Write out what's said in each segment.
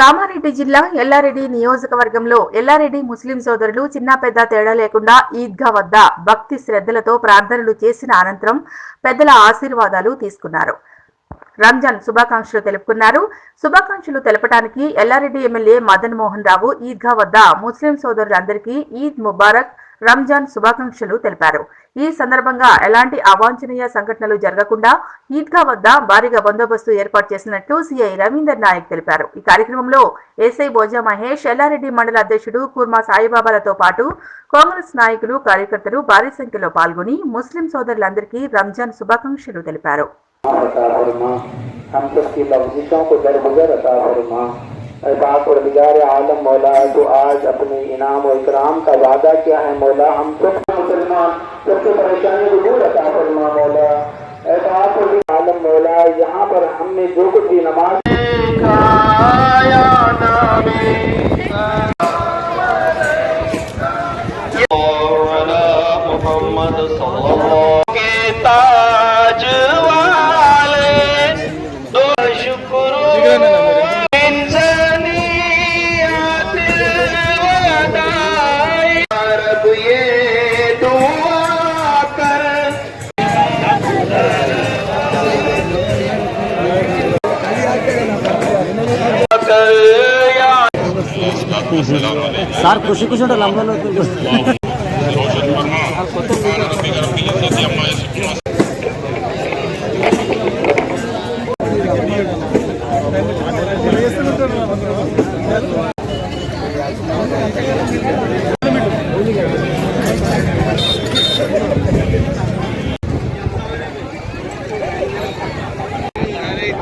కామారెడ్డి జిల్లా ఎల్లారెడ్డి నియోజకవర్గంలో ఎల్లారెడ్డి ముస్లిం సోదరులు చిన్న పెద్ద తేడా లేకుండా ఈద్గా వద్ద భక్తి శ్రద్ధలతో ప్రార్థనలు చేసిన అనంతరం పెద్దల ఆశీర్వాదాలు తీసుకున్నారు. రంజాన్ శుభాకాంక్షలు తెలుపుకున్నారు. శుభాకాంక్షలు తెలపడానికి ఎల్లారెడ్డి ఎమ్మెల్యే మదన్ మోహన్ రావు ఈద్గా వద్ద ముస్లిం సోదరులందరికీ ఈద్ ముబారక్ రంజాన్ శుభాకాంక్షలు తెలిపారు ఈ సందర్భంగా ఎలాంటి అవాంఛనీయ సంఘటనలు జరగకుండా ఈద్గా వద్ద భారీగా బందోబస్తు ఏర్పాటు చేసినట్లు సీఐ రవీందర్ నాయక్ తెలిపారు ఈ కార్యక్రమంలో ఎస్ఐ బోజా మహేష్ ఎల్లారెడ్డి మండల అధ్యక్షుడు కుర్మా సాయిబాబాలతో పాటు కాంగ్రెస్ నాయకులు కార్యకర్తలు భారీ సంఖ్యలో పాల్గొని ముస్లిం సోదరులందరికీ రంజాన్ శుభాకాంక్షలు తెలిపారు अता फरमा हम सबकी लफ्जिशों को दरगुजर अता फरमा ارباب اور نگار عالم مولا تو آج اپنے انعام و اکرام کا وعدہ کیا ہے مولا، ہم سب مسلمان، سب سے پریشانی ضرور عطا فرما مولا۔ ارباب اور عالم مولا، یہاں پر ہم نے جو کچھ نماز محمد صلی اللہ স্যার খুশি খুশি ওটা লম্বা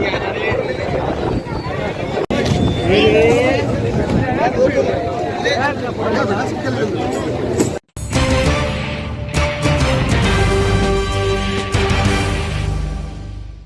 Yeah. عارف